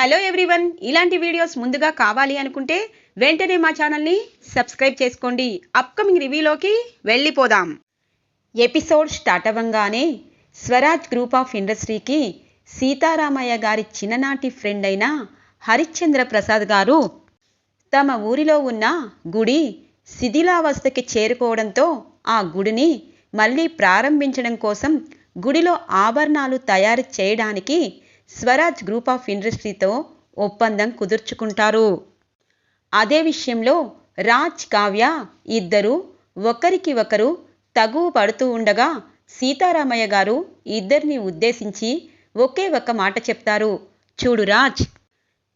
Hello everyone. ఇలాంటి videos ముందుగా కావాలి అనుకుంటే వెంటనే మా ఛానల్ని సబ్స్క్రైబ్ చేసుకోండి. అప్కమింగ్ రివ్యూలోకి వెళ్ళిపోదాం. ఎపిసోడ్ స్టార్ట్ అవ్వంగానే స్వరాజ్ గ్రూప్ ఆఫ్ ఇండస్ట్రీకి సీతారామయ్య గారి చిన్ననాటి ఫ్రెండ్ అయిన హరిశ్చంద్ర ప్రసాద్ గారు తమ ఊరిలో ఉన్న గుడి శిథిలావస్థకి చేరుకోవడంతో ఆ గుడిని మళ్ళీ ప్రారంభించడం కోసం గుడిలో ఆభరణాలు తయారు చేయడానికి స్వరాజ్ గ్రూప్ ఆఫ్ ఇండస్ట్రీతో ఒప్పందం కుదుర్చుకుంటారు. అదే విషయంలో రాజ్ కావ్య ఇద్దరు ఒకరికి ఒకరు తగువ పడుతూ ఉండగా సీతారామయ్య గారు ఇద్దరిని ఉద్దేశించి ఒకే ఒక మాట చెప్తారు. చూడు రాజ్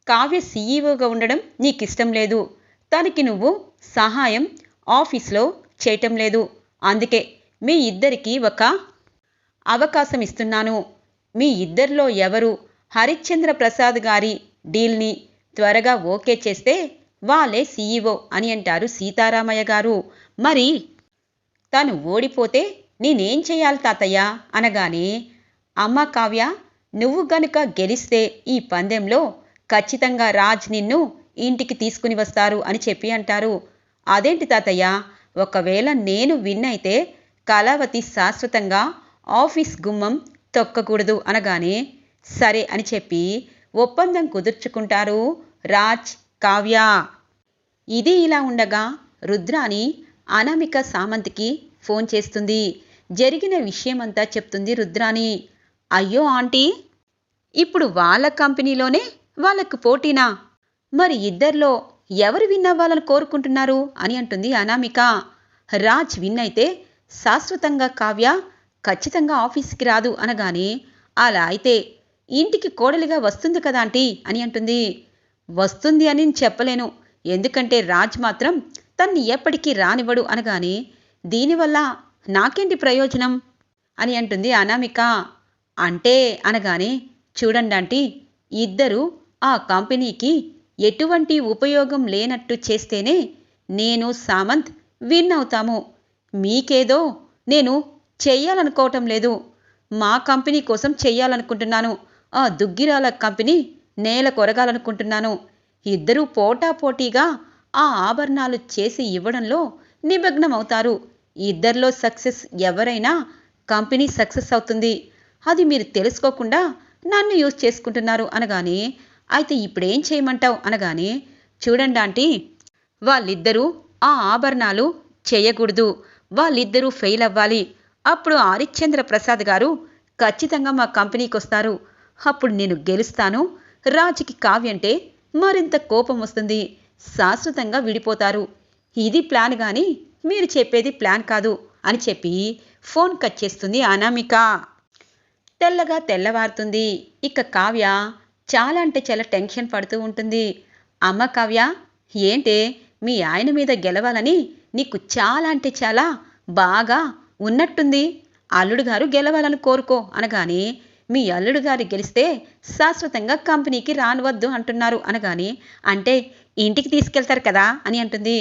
కావ్య సీఈఓగా ఉండడం నీకిష్టం లేదు. తనకి నువ్వు సహాయం ఆఫీస్లో చేయటం లేదు. అందుకే మీ ఇద్దరికీ ఒక అవకాశం ఇస్తున్నాను. మీ ఇద్దరిలో ఎవరు హరిశ్చంద్ర ప్రసాద్ గారి డీల్ని త్వరగా ఓకే చేస్తే వాళ్ళే సీఈఓ అని అంటారు సీతారామయ్య గారు. మరి తను ఓడిపోతే నేనేం చేయాలి తాతయ్య? అనగానే అమ్మ కావ్య నువ్వు గనుక గెలిస్తే ఈ పందెంలో ఖచ్చితంగా రాజ్ నిన్ను ఇంటికి తీసుకుని వస్తారు అని చెప్పి అంటారు. అదేంటి తాతయ్య? ఒకవేళ నేను విన్ అయితే కళావతి శాశ్వతంగా ఆఫీస్ గుమ్మం తొక్కకూడదు అనగానే సరే అని చెప్పి ఒప్పందం కుదుర్చుకుంటారు రాజ్ కావ్య. ఇది ఇలా ఉండగా రుద్రాని అనామిక సామంత్కి ఫోన్ చేస్తుంది. జరిగిన విషయమంతా చెప్తుంది రుద్రాని అయ్యో ఆంటీ ఇప్పుడు వాళ్ళ కంపెనీలోనే వాళ్ళకు పోటీనా? మరి ఇద్దరిలో ఎవరు విన్ అవ్వాలని కోరుకుంటున్నారు అని అంటుంది అనామిక. రాజ్ విన్ అయితే శాశ్వతంగా కావ్య ఖచ్చితంగా ఆఫీస్కి రాదు అనగానే అలా అయితే ఇంటికి కోడలిగా వస్తుంది కదా ఆంటీ అని అంటుంది. వస్తుంది అని నేను చెప్పలేను. ఎందుకంటే రాజ్ మాత్రం తన్ని ఎప్పటికీ రానివ్వడు అనగానే దీనివల్ల నాకేంటి ప్రయోజనం? అని అంటుంది అనామిక. అంటే అనగానే చూడండి ఆంటీ ఇద్దరు ఆ కంపెనీకి ఎటువంటి ఉపయోగం లేనట్టు చేస్తేనే నేను సామంత్ విన్ అవుతాము. మీకేదో నేను చెయ్యాలనుకోవటం లేదు. మా కంపెనీ కోసం చెయ్యాలనుకుంటున్నాను ఆ దుగ్గిరాల కంపెనీ నేల కొరగాలనుకుంటున్నాను. ఇద్దరూ పోటాపోటీగా ఆ ఆభరణాలు చేసి ఇవ్వడంలో నిమగ్నమవుతారు. ఇద్దరిలో సక్సెస్ ఎవరైనా కంపెనీ సక్సెస్ అవుతుంది. అది మీరు తెలుసుకోకుండా నన్ను యూజ్ చేసుకుంటున్నారు అనగానే అయితే ఇప్పుడేం చేయమంటావు? అనగానే చూడండి ఆంటీ వాళ్ళిద్దరూ ఆ ఆభరణాలు చేయకూడదు. వాళ్ళిద్దరూ ఫెయిల్ అవ్వాలి. అప్పుడు హరిశ్చంద్ర ప్రసాద్ గారు ఖచ్చితంగా మా కంపెనీకి వస్తారు. అప్పుడు నేను గెలుస్తాను. రాజుకి కావ్యంటే మరింత కోపం వస్తుంది. శాశ్వతంగా విడిపోతారు. ఇది ప్లాన్ కానీ మీరు చెప్పేది ప్లాన్ కాదు అని చెప్పి ఫోన్ కట్ చేస్తుంది అనామిక. తెల్లగా తెల్లవారుతుంది. ఇక కావ్య చాలా అంటే చాలా టెన్షన్ పడుతూ ఉంటుంది. అమ్మ కావ్య ఏంటే మీ ఆయన మీద గెలవాలని నీకు చాలా అంటే చాలా బాగా ఉన్నట్టుంది. అల్లుడు గారు గెలవాలని కోరుకో అనగానే మీ అల్లుడు గారు గెలిస్తే శాశ్వతంగా కంపెనీకి రానివద్దు అంటున్నారు అనగానే అంటే ఇంటికి తీసుకెళ్తారు కదా అని అంటుంది.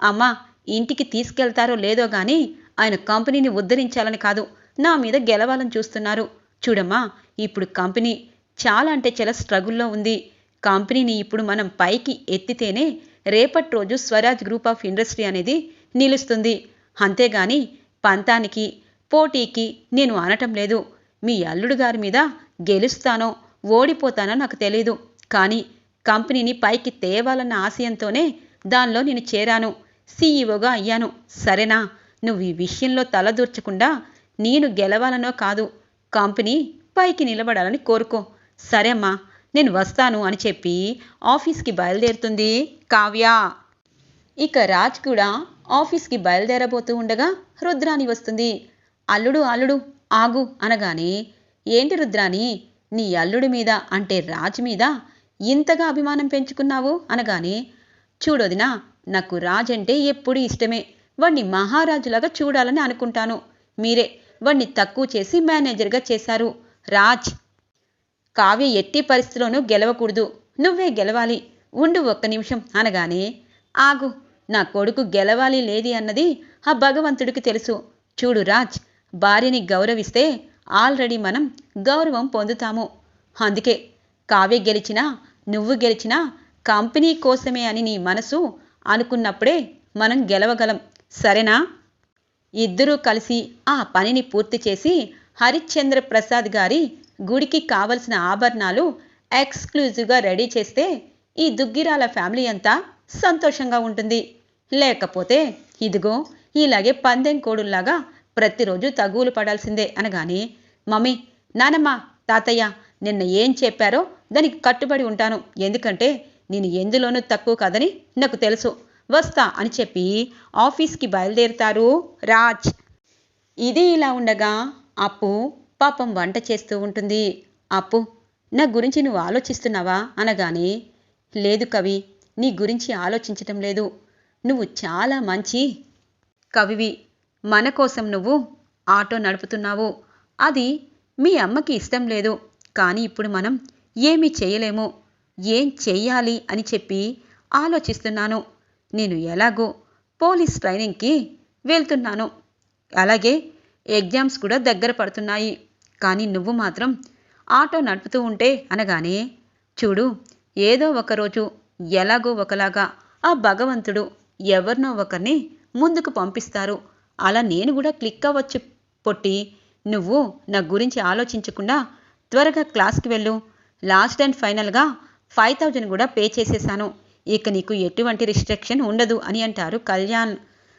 అమ్మ ఇంటికి తీసుకెళ్తారో లేదో గాని ఆయన కంపెనీని ఉద్ధరించాలని కాదు నా మీద గెలవాలని చూస్తున్నారు. చూడమ్మా ఇప్పుడు కంపెనీ చాలా అంటే చాలా స్ట్రగుల్లో ఉంది. కంపెనీని ఇప్పుడు మనం పైకి ఎత్తితేనే రేపటి రోజు స్వరాజ్ గ్రూప్ ఆఫ్ ఇండస్ట్రీ అనేది నిలుస్తుంది. అంతేగాని పంతానికి పోటీకి నేను అనటం లేదు. మీ అల్లుడు గారి మీద గెలుస్తానో ఓడిపోతానో నాకు తెలీదు. కానీ కంపెనీని పైకి తేవాలన్న ఆశయంతోనే దానిలో నేను చేరాను. సీఈఓగా అయ్యాను. సరేనా? నువ్వు ఈ విషయంలో తలదూర్చకుండా నేను గెలవాలనో కాదు. కంపెనీ పైకి నిలబడాలని కోరుకో. సరే అమ్మా నేను వస్తాను అని చెప్పి ఆఫీస్కి బయలుదేరుతుంది కావ్య. ఇక రాజ్ కూడా ఆఫీస్కి బయలుదేరబోతూ ఉండగా రుద్రాని వస్తుంది. అల్లుడు అల్లుడు ఆగు అనగానే ఏంటి రుద్రాని నీ అల్లుడి మీద అంటే రాజ్ మీద ఇంతగా అభిమానం పెంచుకున్నావు? అనగానే చూడొదినా నాకు రాజ్ అంటే ఎప్పుడూ ఇష్టమే. వాణ్ణి మహారాజులాగా చూడాలని అనుకుంటాను. మీరే వాణ్ణి తక్కువ చేసి మేనేజర్గా చేశారు. రాజ్! కావ్య ఎట్టి పరిస్థితిలోనూ గెలవకూడదు. నువ్వే గెలవాలి. ఉండు ఒక్క నిమిషం అనగానే ఆగు నా కొడుకు గెలవాలి లేది అన్నది ఆ భగవంతుడికి తెలుసు. చూడు రాజ్ భార్యని గౌరవిస్తే ఆల్రెడీ మనం గౌరవం పొందుతాము. అందుకే కావ్య గెలిచినా నువ్వు గెలిచినా కంపెనీ కోసమే అని నీ మనసు అనుకున్నప్పుడే మనం గెలవగలం. సరేనా? ఇద్దరూ కలిసి ఆ పనిని పూర్తి చేసి హరిశ్చంద్ర ప్రసాద్ గారి గుడికి కావలసిన ఆభరణాలు ఎక్స్క్లూజివ్గా రెడీ చేస్తే ఈ దుగ్గిరాల ఫ్యామిలీ అంతా సంతోషంగా ఉంటుంది. లేకపోతే ఇదిగో ఇలాగే పందెం కోడుల్లాగా ప్రతిరోజు తగువులు పడాల్సిందే అనగాని మమ్మీ నానమ్మ తాతయ్య నిన్న ఏం చెప్పారో దానికి కట్టుబడి ఉంటాను. ఎందుకంటే నేను ఎందులోనూ తక్కువ కాదని నాకు తెలుసు. వస్తా అని చెప్పి ఆఫీస్కి బయలుదేరుతారు రాజ్. ఇది ఇలా ఉండగా అప్పు పాపం వంట చేస్తూ ఉంటుంది. అప్పు నా గురించి నువ్వు ఆలోచిస్తున్నావా? అనగానే లేదు కవి నీ గురించి ఆలోచించటం లేదు. నువ్వు చాలా మంచి కవివి. మన కోసం నువ్వు ఆటో నడుపుతున్నావు. అది మీ అమ్మకి ఇష్టం లేదు. కానీ ఇప్పుడు మనం ఏమీ చేయలేము. ఏం చెయ్యాలి అని చెప్పి ఆలోచిస్తున్నాను. నేను ఎలాగో పోలీస్ ట్రైనింగ్కి వెళ్తున్నాను. అలాగే ఎగ్జామ్స్ కూడా దగ్గర పడుతున్నాయి. కానీ నువ్వు మాత్రం ఆటో నడుపుతూ ఉంటే అనగానే చూడు ఏదో ఒకరోజు ఎలాగో ఒకలాగా ఆ భగవంతుడు ఎవరినో ఒకరిని ముందుకు పంపిస్తారు. అలా నేను కూడా క్లిక్ అవ్వచ్చు పొట్టి. నువ్వు నా గురించి ఆలోచించకుండా త్వరగా క్లాస్కి వెళ్ళు. లాస్ట్ అండ్ ఫైనల్గా ఫైవ్ థౌజండ్ కూడా పే చేసేసాను. ఇక నీకు ఎటువంటి రిస్ట్రిక్షన్ ఉండదు అని అంటారు కళ్యాణ్.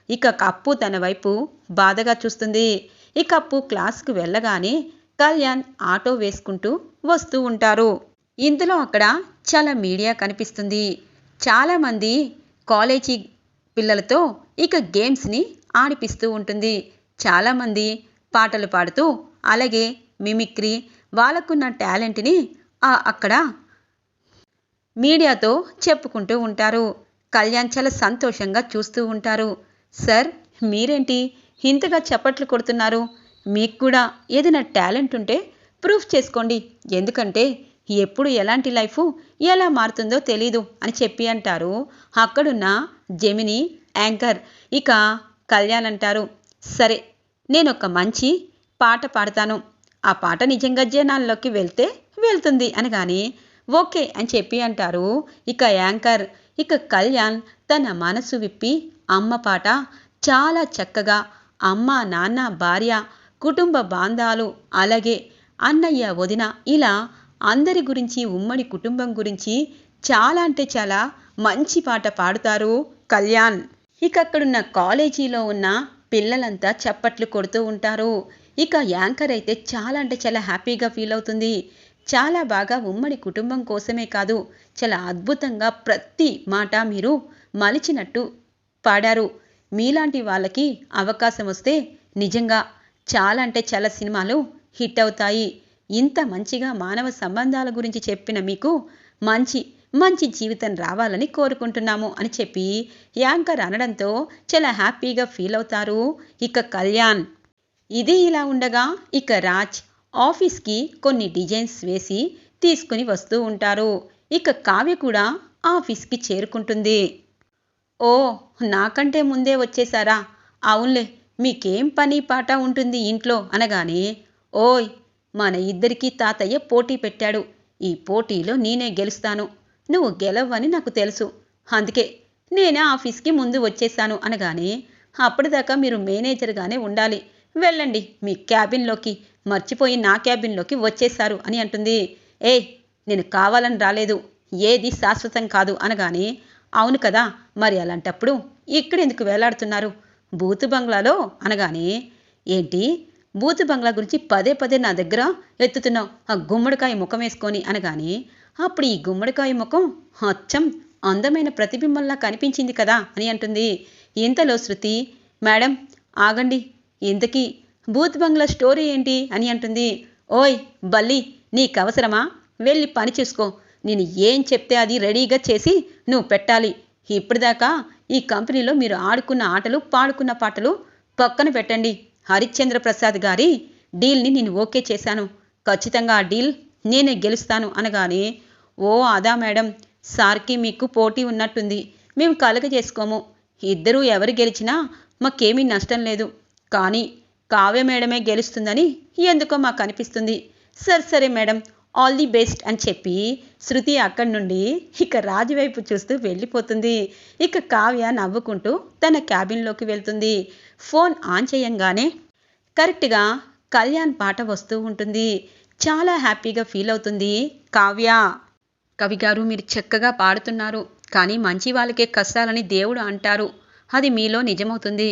ఇక కప్పు తన వైపు బాధగా చూస్తుంది. ఈ కప్పు క్లాస్కు వెళ్ళగానే కళ్యాణ్ ఆటో వేసుకుంటూ వస్తూ ఉంటారు. ఇందులో అక్కడ చాలా మీడియా కనిపిస్తుంది. చాలామంది కాలేజీ పిల్లలతో ఇక గేమ్స్ని ఆడిపిస్తూ ఉంటుంది. చాలామంది పాటలు పాడుతూ అలాగే మిమిక్రీ వాళ్ళకున్న టాలెంట్ని అక్కడ మీడియాతో చెప్పుకుంటూ ఉంటారు. కళ్యాణ్ చాలా సంతోషంగా చూస్తూ ఉంటారు. సార్ మీరేంటి ఇంతగా చప్పట్లు కొడుతున్నారు? మీకు కూడా ఏదైనా టాలెంట్ ఉంటే ప్రూఫ్ చేసుకోండి. ఎందుకంటే ఎప్పుడు ఎలాంటి లైఫ్ ఎలా మారుతుందో తెలీదు అని చెప్పి అంటారు. అక్కడున్న జెమిని యాంకర్ ఇక కళ్యాణ్ అంటారు. సరే నేను ఒక మంచి పాట పాడతాను. ఆ పాట నిజంగా జనాల్లోకి వెళ్తే వెళ్తుంది అనగానే ఓకే అని చెప్పి అంటారు. ఇక యాంకర్ ఇక కళ్యాణ్ తన మనసు విప్పి అమ్మ పాట చాలా చక్కగా అమ్మ నాన్న భార్య కుటుంబ బాంధాలు అలాగే అన్నయ్య వదిన ఇలా అందరి గురించి ఉమ్మడి కుటుంబం గురించి చాలా అంటే చాలా మంచి పాట పాడుతారు కళ్యాణ్. ఇక అక్కడున్న కాలేజీలో ఉన్న పిల్లలంతా చప్పట్లు కొడుతూ ఉంటారు. ఇక యాంకర్ అయితే చాలా అంటే చాలా హ్యాపీగా ఫీల్ అవుతుంది. చాలా బాగా ఉమ్మడి కుటుంబం కోసమే కాదు చాలా అద్భుతంగా ప్రతి మాట మీరు మలిచినట్టు పాడారు. మీలాంటి వాళ్ళకి అవకాశం వస్తే నిజంగా చాలా అంటే చాలా సినిమాలు హిట్ అవుతాయి. ఇంత మంచిగా మానవ సంబంధాల గురించి చెప్పిన మీకు మంచి మంచి జీవితం రావాలని కోరుకుంటున్నాము అని చెప్పి యాంకర్ అనడంతో చాలా హ్యాపీగా ఫీల్ అవుతారు. ఇక కళ్యాణ్. ఇది ఇలా ఉండగా ఇక రాజ్ ఆఫీస్కి కొన్ని డిజైన్స్ వేసి తీసుకుని వస్తూ ఉంటారు. ఇక కావ్య కూడా ఆఫీస్కి చేరుకుంటుంది. ఓ నాకంటే ముందే వచ్చేసారా అవునులే మీకేం పని పాట ఉంటుంది ఇంట్లో అనగానే ఓయ్ మన ఇద్దరికీ తాతయ్య పోటీ పెట్టాడు. ఈ పోటీలో నేనే గెలుస్తాను. నువ్వు గెలవని నాకు తెలుసు. అందుకే నేనే ఆఫీస్కి ముందు వచ్చేసాను అనగానే అప్పటిదాకా మీరు మేనేజర్గానే ఉండాలి. వెళ్ళండి మీ క్యాబిన్లోకి మర్చిపోయి నా క్యాబిన్లోకి వచ్చేశారు అని అంటుంది. ఏ నేను కావాలని రాలేదు. ఏది శాశ్వతం కాదు అనగానే అవును కదా మరి అలాంటప్పుడు ఇక్కడెందుకు వేలాడుతున్నారు? బూతు బంగ్లాలో అనగానే ఏంటి? బూతు బంగ్లా గురించి పదే పదే నా దగ్గర ఎత్తుతున్నావు ఆ గుమ్మడికాయ ముఖం వేసుకొని అనగానే అప్పుడు ఈ గుమ్మడికాయ ముఖం అచ్చం అందమైన ప్రతిబింబంలా కనిపించింది కదా అని అంటుంది. ఇంతలో శృతి మేడం ఆగండి. ఇంతకీ బూత్ బంగ్లా స్టోరీ ఏంటి? అని అంటుంది. ఓయ్ బల్లి నీకు అవసరమా? వెళ్ళి పని చూసుకో. నేను ఏం చెప్తే అది రెడీగా చేసి నువ్వు పెట్టాలి. ఇప్పటిదాకా ఈ కంపెనీలో మీరు ఆడుకున్న ఆటలు పాడుకున్న పాటలు పక్కన పెట్టండి. హరిశ్చంద్ర ప్రసాద్ గారి డీల్ని నేను ఓకే చేశాను. ఖచ్చితంగా ఆ డీల్ నేనే గెలుస్తాను అనగానే ఓ అదా మేడం సార్కి మీకు పోటీ ఉన్నట్టుంది. మేము కలగ చేసుకోము. ఇద్దరూ ఎవరు గెలిచినా మాకేమీ నష్టం లేదు. కానీ కావ్య మేడమే గెలుస్తుందని ఎందుకో మాకు అనిపిస్తుంది సరే సరే మేడం ఆల్ ది బెస్ట్ అని చెప్పి శృతి అక్కడి నుండి ఇక రాజు వైపు చూస్తూ వెళ్ళిపోతుంది. ఇక కావ్య నవ్వుకుంటూ తన క్యాబిన్లోకి వెళ్తుంది. ఫోన్ ఆన్ చేయంగానే కరెక్ట్గా కళ్యాణ్ పాట వస్తూ ఉంటుంది. చాలా హ్యాపీగా ఫీల్ అవుతుంది కావ్య. కవి గారు మీరు చక్కగా పాడుతున్నారు. కానీ మంచి వాళ్ళకే కష్టాలని దేవుడు అంటారు. అది మీలో నిజమవుతుంది.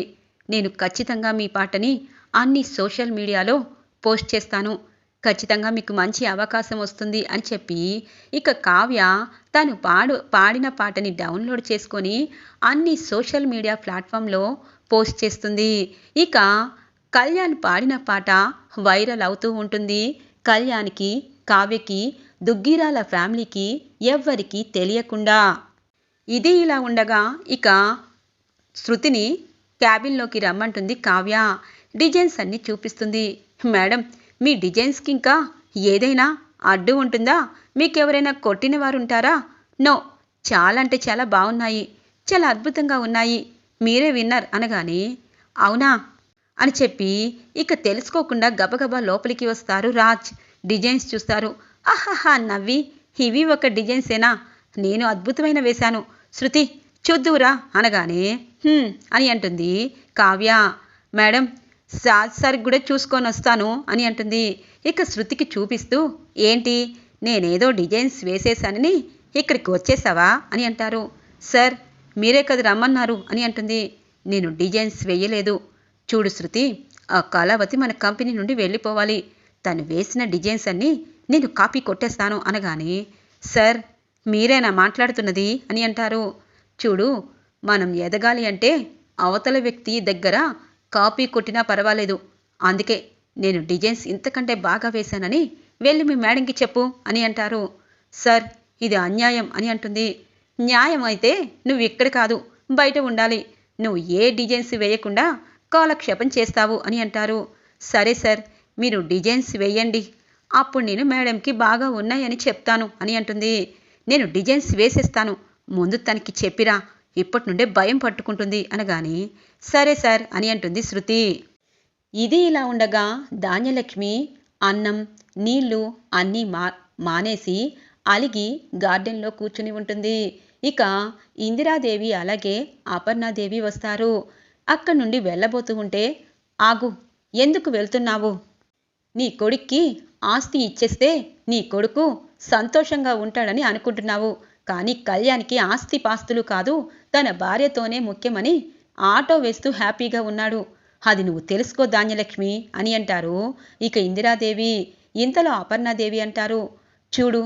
నేను ఖచ్చితంగా మీ పాటని అన్ని సోషల్ మీడియాలో పోస్ట్ చేస్తాను. ఖచ్చితంగా మీకు మంచి అవకాశం వస్తుంది అని చెప్పి ఇక కావ్య తను పాడు పాడిన పాటని డౌన్లోడ్ చేసుకొని అన్ని సోషల్ మీడియా ప్లాట్ఫామ్లో పోస్ట్ చేస్తుంది. ఇక కళ్యాణ్ పాడిన పాట వైరల్ అవుతూ ఉంటుంది. కళ్యాణ్కి కావ్యకి దుగ్గిరాల ఫ్యామిలీకి ఎవ్వరికీ తెలియకుండా. ఇది ఇలా ఉండగా ఇక శృతిని క్యాబిన్లోకి రమ్మంటుంది కావ్య. డిజైన్స్ అన్ని చూపిస్తుంది. మేడం మీ డిజైన్స్కి ఇంకా ఏదైనా అడ్డు ఉంటుందా? మీకెవరైనా కొట్టిన వారు ఉంటారా నో. చాలా అంటే చాలా బాగున్నాయి చాలా అద్భుతంగా ఉన్నాయి. మీరే విన్నర్ అనగానే అవునా? అని చెప్పి ఇక తెలుసుకోకుండా గబగబా లోపలికి వస్తారు రాజ్. డిజైన్స్ చూస్తారు. ఆహాహా నవ్వి. ఇవి ఒక డిజైన్సేనా? నేను అద్భుతమైన వేశాను. శృతి చూద్దురా అనగానే అని అంటుంది కావ్య. మేడం సార్ సార్ కూడా చూసుకొని వస్తాను అని అంటుంది. ఇక శృతికి చూపిస్తూ ఏంటి నేనేదో డిజైన్స్ వేసేశానని ఇక్కడికి వచ్చేసావా? అని అంటారు. సార్ మీరే కదా రమ్మన్నారు అని అంటుంది. నేను డిజైన్స్ వేయలేదు. చూడు శృతి ఆ కళావతి మన కంపెనీ నుండి వెళ్ళిపోవాలి. తను వేసిన డిజైన్స్ అన్నీ నేను కాపీ కొట్టేస్తాను అనగానే సార్ మీరేనా మాట్లాడుతున్నది అని అంటారు. చూడు మనం ఎదగాలి అంటే అవతల వ్యక్తి దగ్గర కాపీ కొట్టినా పర్వాలేదు. అందుకే నేను డిజైన్స్ ఇంతకంటే బాగా వేశానని వెళ్ళి మీ మేడంకి చెప్పు అని అంటారు. సార్ ఇది అన్యాయం అని అంటుంది. న్యాయం అయితే నువ్వు ఇక్కడ కాదు బయట ఉండాలి. నువ్వు ఏ డిజైన్స్ వేయకుండా కాలక్షేపం చేస్తావు అని అంటారు. సరే సార్ మీరు డిజైన్స్ వేయండి. అప్పుడు నేను మేడంకి బాగా ఉన్నాయని చెప్తాను అని అంటుంది. నేను డిజైన్స్ వేసేస్తాను. ముందు తనకి చెప్పిరా ఇప్పటి నుండే భయం పట్టుకుంటుంది అనగాని సరే సార్ అని అంటుంది శృతి. ఇది ఇలా ఉండగా ధాన్యలక్ష్మి అన్నం నీళ్ళు అన్నీ మా మానేసి అలిగి గార్డెన్లో కూర్చుని ఉంటుంది. ఇక ఇందిరాదేవి అలాగే అపర్ణాదేవి వస్తారు. అక్కడి నుండి వెళ్ళబోతూ ఉంటే ఆగు ఎందుకు వెళ్తున్నావు? నీ కొడుక్కి ఆస్తి ఇచ్చేస్తే నీ కొడుకు సంతోషంగా ఉంటాడని అనుకుంటున్నావు. కానీ కళ్యాణ్కి ఆస్తి పాస్తులు కాదు తన భార్యతోనే ముఖ్యమని ఆటో వేస్తూ హ్యాపీగా ఉన్నాడు. అది నువ్వు తెలుసుకో ధాన్యలక్ష్మి అని అంటారు. ఇక ఇందిరాదేవి ఇంతలో అపర్ణాదేవి అంటారు. చూడు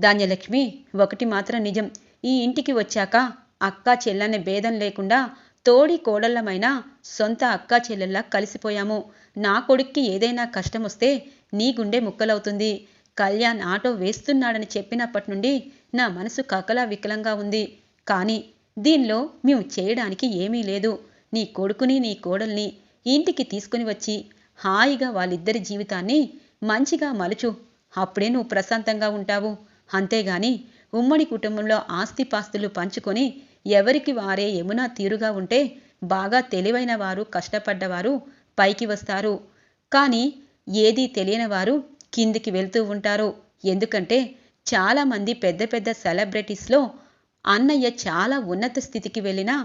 ధాన్యలక్ష్మి ఒకటి మాత్రం నిజం. ఈ ఇంటికి వచ్చాక అక్క చెల్లనే భేదం లేకుండా తోడి కోడళ్ళమైన సొంత అక్క చెల్లెల్లా కలిసిపోయాము. నా కొడుక్కి ఏదైనా కష్టం వస్తే నీ గుండె ముక్కలవుతుంది. కళ్యాణ్ ఆటో వేస్తున్నాడని చెప్పినప్పటి నుండి నా మనసు కకలా వికలంగా ఉంది. కానీ దీనిలో మేము చేయడానికి ఏమీ లేదు. నీ కొడుకుని నీ కోడల్ని ఇంటికి తీసుకుని వచ్చి హాయిగా వాళ్ళిద్దరి జీవితాన్ని మంచిగా మలుచు. అప్పుడే నువ్వు ప్రశాంతంగా ఉంటావు. అంతేగాని ఉమ్మడి కుటుంబంలో ఆస్తిపాస్తులు పంచుకొని ఎవరికి వారే యమునా తీరుగా ఉంటే బాగా తెలివైన వారు కష్టపడ్డవారు పైకి వస్తారు. కానీ ఏదీ తెలియని వారు కిందికి వెళ్తూ ఉంటారు. ఎందుకంటే చాలామంది పెద్ద పెద్ద సెలబ్రిటీస్లో అన్నయ్య చాలా ఉన్నత స్థితికి వెళ్ళినా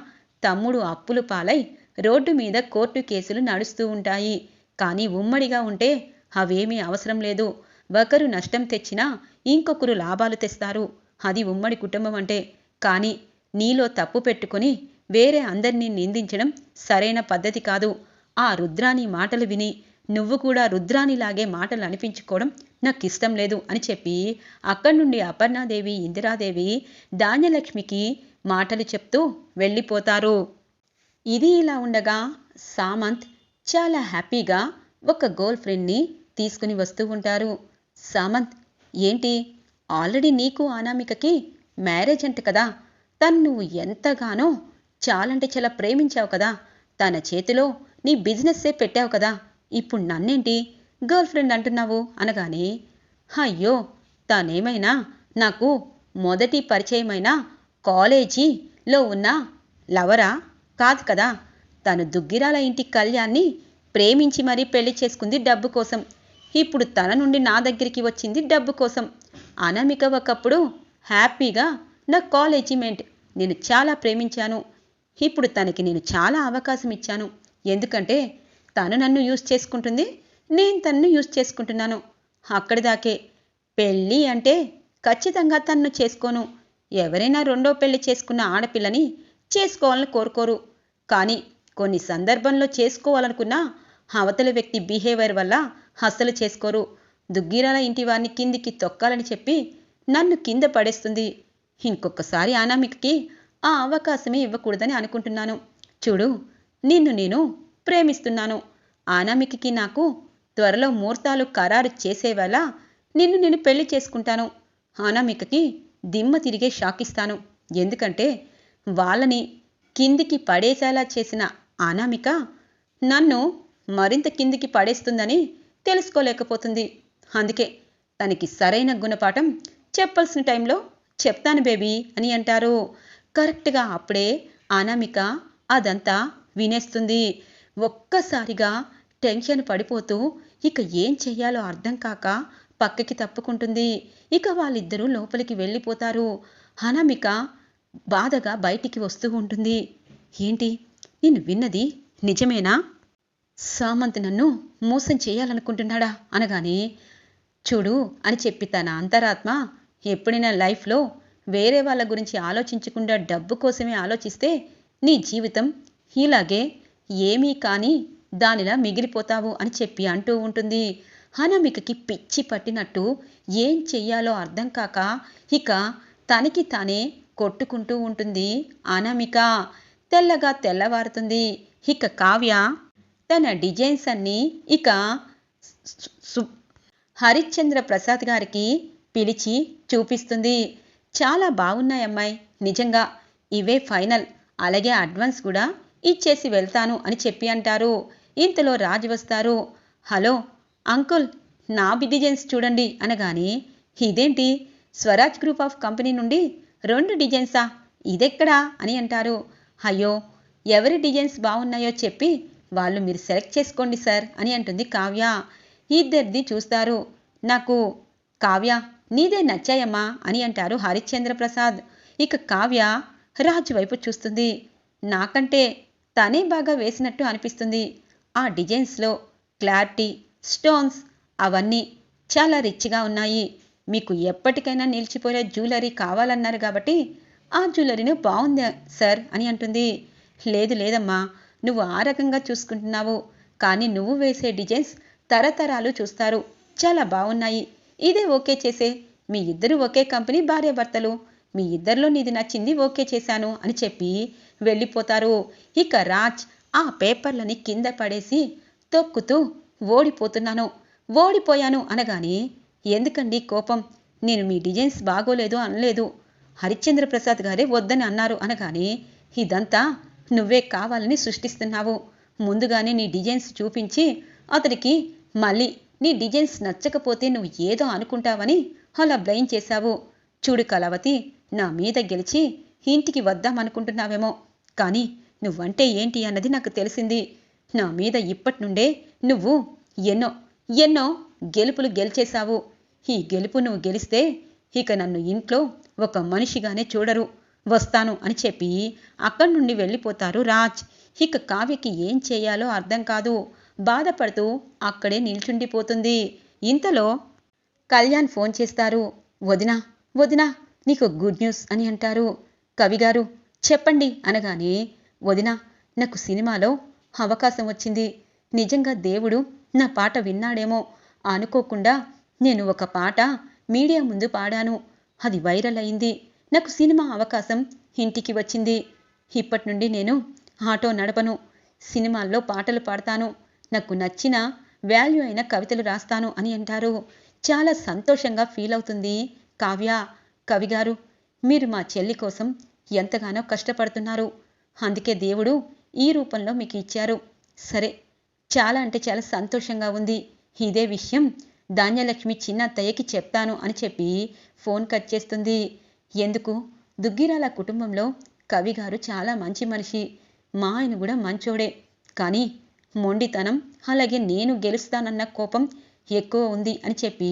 తమ్ముడు అప్పులు పాలై రోడ్డు మీద కోర్టు కేసులు నడుస్తూ ఉంటాయి. కానీ ఉమ్మడిగా ఉంటే అవేమీ అవసరం లేదు. ఒకరు నష్టం తెచ్చినా ఇంకొకరు లాభాలు తెస్తారు. అది ఉమ్మడి కుటుంబం అంటే. కానీ నీలో తప్పు పెట్టుకుని వేరే అందరినీ నిందించడం సరైన పద్ధతి కాదు. ఆ రుద్రాని మాటలు విని నువ్వు కూడా రుద్రానిలాగే మాటలు అనిపించుకోవడం నాకు ఇష్టం లేదు అని చెప్పి అక్కడి నుండి అపర్ణాదేవి ఇందిరాదేవి ధాన్యలక్ష్మికి మాటలు చెప్తూ వెళ్ళిపోతారు. ఇది ఇలా ఉండగా సామంత్ చాలా హ్యాపీగా ఒక గర్ల్ ఫ్రెండ్ని తీసుకుని వస్తూ ఉంటారు. సామంత్ ఏంటి? ఆల్రెడీ నీకు అనామికకి మ్యారేజ్ అంట కదా? తను నువ్వు ఎంతగానో చాలంటే చాలా ప్రేమించావు కదా? తన చేతిలో నీ బిజినెస్సే పెట్టావు కదా? ఇప్పుడు నన్నేంటి? గర్ల్ ఫ్రెండ్ అంటున్నావు? అనగానే అయ్యో తనేమైనా నాకు మొదటి పరిచయమైన కాలేజీలో ఉన్న లవరా? కాదు కదా తను దుగ్గిరాల ఇంటి కళ్యాణ్ని ప్రేమించి మరీ పెళ్ళి చేసుకుంది డబ్బు కోసం. ఇప్పుడు తన నుండి నా దగ్గరికి వచ్చింది డబ్బు కోసం. అనామిక ఒకప్పుడు హ్యాపీగా నా కాలేజీమెంట్ నేను చాలా ప్రేమించాను. ఇప్పుడు తనకి నేను చాలా అవకాశం ఇచ్చాను. ఎందుకంటే తను నన్ను యూజ్ చేసుకుంటుంది నేను తనను యూజ్ చేసుకుంటున్నాను. అక్కడి దాకే పెళ్ళి అంటే ఖచ్చితంగా తన్ను చేసుకోను. ఎవరైనా రెండో పెళ్ళి చేసుకున్న ఆడపిల్లని చేసుకోవాలని కోరుకోరు. కానీ కొన్ని సందర్భంలో చేసుకోవాలనుకున్న అవతల వ్యక్తి బిహేవియర్ వల్ల అస్సలు చేసుకోరు. దుగ్గిరాల ఇంటి వారిని కిందికి తొక్కాలని చెప్పి నన్ను కింద పడేస్తుంది. ఇంకొకసారి అనామికకి ఆ అవకాశమే ఇవ్వకూడదని అనుకుంటున్నాను. చూడు నిన్ను నేను ప్రేమిస్తున్నాను. అనామికకి నాకు త్వరలో ముహూర్తాలు ఖరారు చేసేవేళ నిన్ను నేను పెళ్ళి చేసుకుంటాను. అనామికకి దిమ్మ తిరిగే షాకిస్తాను ఎందుకంటే వాళ్ళని కిందికి పడేసేలా చేసిన అనామిక నన్ను మరింత కిందికి పడేస్తుందని తెలుసుకోలేకపోతుంది. అందుకే తనకి సరైన గుణపాఠం చెప్పాల్సిన టైంలో చెప్తాను బేబీ అని అంటారు. కరెక్ట్గా అప్పుడే అనామిక అదంతా వినేస్తుంది. ఒక్కసారిగా టెన్షన్ పడిపోతూ ఇక ఏం చెయ్యాలో అర్థం కాక పక్కకి తప్పుకుంటుంది. ఇక వాళ్ళిద్దరూ లోపలికి వెళ్ళిపోతారు. అనామిక బాధగా బయటికి వస్తూ ఉంటుంది. ఏంటి? నేను విన్నది నిజమేనా? సామంత్ నన్ను మోసం చేయాలనుకుంటున్నాడా? అనగానే చూడు అని చెప్పి తన అంతరాత్మ ఎప్పుడైనా లైఫ్లో వేరే వాళ్ళ గురించి ఆలోచించకుండా డబ్బు కోసమే ఆలోచిస్తే నీ జీవితం ఇలాగే ఏమీ కానీ దానిలా మిగిలిపోతావు అని చెప్పి అంటూ ఉంటుంది. అనామికకి పిచ్చి పట్టినట్టు ఏం చెయ్యాలో అర్థం కాక ఇక తనకి తానే కొట్టుకుంటూ ఉంటుంది అనామిక తెల్లగా తెల్లవారుతుంది. ఇక కావ్య తన డిజైన్స్ అన్నీ ఇక సు- హరిశ్చంద్ర ప్రసాద్ గారికి పిలిచి చూపిస్తుంది. చాలా బాగున్నాయి అమ్మాయి నిజంగా ఇవే ఫైనల్. అలాగే అడ్వాన్స్ కూడా ఇచ్చేసి వెళ్తాను అని చెప్పి అంటారు. ఇంతలో రాజు వస్తారు. హలో అంకుల్ నా డిజైన్స్ చూడండి అనగానే ఇదేంటి? స్వరాజ్ గ్రూప్ ఆఫ్ కంపెనీ నుండి రెండు డిజైన్సా? ఇదెక్కడా? అని అంటారు. అయ్యో ఎవరి డిజైన్స్ బాగున్నాయో చెప్పి వాళ్ళు మీరు సెలెక్ట్ చేసుకోండి సార్ అని అంటుంది కావ్య. ఇద్దరిది చూస్తారు. నాకు కావ్య నీదే నచ్చాయమ్మా అని అంటారు హరిశ్చంద్ర ప్రసాద్ ఇక కావ్య రాజు వైపు చూస్తుంది. నాకంటే తనే బాగా వేసినట్టు అనిపిస్తుంది. ఆ డిజైన్స్లో క్లారిటీ స్టోన్స్ అవన్నీ చాలా రిచ్గా ఉన్నాయి. మీకు ఎప్పటికైనా నిలిచిపోయే జ్యువెలరీ కావాలన్నారు కాబట్టి ఆ జ్యువెలరీని బాగుంది సార్ అని అంటుంది. లేదు లేదమ్మా నువ్వు ఆ రకంగా చూసుకుంటున్నావు. కానీ నువ్వు వేసే డిజైన్స్ తరతరాలు చూస్తారు. చాలా బాగున్నాయి. ఇదే ఓకే చేసే మీ ఇద్దరు ఒకే కంపెనీ భార్యాభర్తలు. మీ ఇద్దరిలో నీది నచ్చింది ఓకే చేశాను అని చెప్పి వెళ్ళిపోతారు. ఇక రాజ్ ఆ పేపర్లని కింద పడేసి తొక్కుతూ ఓడిపోతున్నాను. ఓడిపోయాను అనగానే ఎందుకండి కోపం? నేను మీ డిజైన్స్ బాగోలేదు అనలేదు. హరిశ్చంద్ర ప్రసాద్ గారే వద్దని అన్నారు అనగానే ఇదంతా నువ్వే కావాలని సృష్టిస్తున్నావు. ముందుగానే నీ డిజైన్స్ చూపించి అతనికి మళ్ళీ నీ డిజైన్స్ నచ్చకపోతే నువ్వు ఏదో అనుకుంటావని అలా బ్లైన్ చేశావు. చూడు కళావతి నా మీద గెలిచి ఇంటికి వద్దామనుకుంటున్నావేమో. కానీ నువ్వంటే ఏంటి అన్నది నాకు తెలిసింది. నా మీద ఇప్పటి నుండే నువ్వు ఎన్నో ఎన్నో గెలుపులు గెలిచేశావు. ఈ గెలుపు నువ్వు గెలిస్తే ఇక నన్ను ఇంట్లో ఒక మనిషిగానే చూడరు. వస్తాను అని చెప్పి అక్కడి నుండి వెళ్ళిపోతారు రాజ్. ఇక కావ్యకి ఏం చేయాలో అర్థం కాదు. బాధపడుతూ అక్కడే నిల్చుండిపోతుంది. ఇంతలో కళ్యాణ్ ఫోన్ చేస్తారు. వదినా వదినా నీకు గుడ్ న్యూస్ అని అంటారు. కవిగారు చెప్పండి అనగానే వదినా నాకు సినిమాలో అవకాశం వచ్చింది. నిజంగా దేవుడు నా పాట విన్నాడేమో. అనుకోకుండా నేను ఒక పాట మీడియా ముందు పాడాను. అది వైరల్ అయింది. నాకు సినిమా అవకాశం ఇంటికి వచ్చింది. ఇప్పటి నుండి నేను ఆటో నడపను. సినిమాల్లో పాటలు పాడతాను. నాకు నచ్చిన వాల్యూ అయిన కవితలు రాస్తాను అని అంటారు. చాలా సంతోషంగా ఫీల్ అవుతుంది. కావ్య కవిగారు మీరు మా చెల్లి కోసం ఎంతగానో కష్టపడుతున్నారు. అందుకే దేవుడు ఈ రూపంలో మీకు ఇచ్చారు. సరే చాలా అంటే చాలా సంతోషంగా ఉంది. ఇదే విషయం ధాన్యలక్ష్మి చిన్నత్తయ్యకి చెప్తాను అని చెప్పి ఫోన్ కట్ చేస్తుంది. ఎందుకు? దుగ్గిరాల కుటుంబంలో కవిగారు చాలా మంచి మనిషి. మా ఆయన కూడా మంచోడే. కానీ మొండితనం అలాగే నేను గెలుస్తానన్న కోపం ఎక్కువ ఉంది అని చెప్పి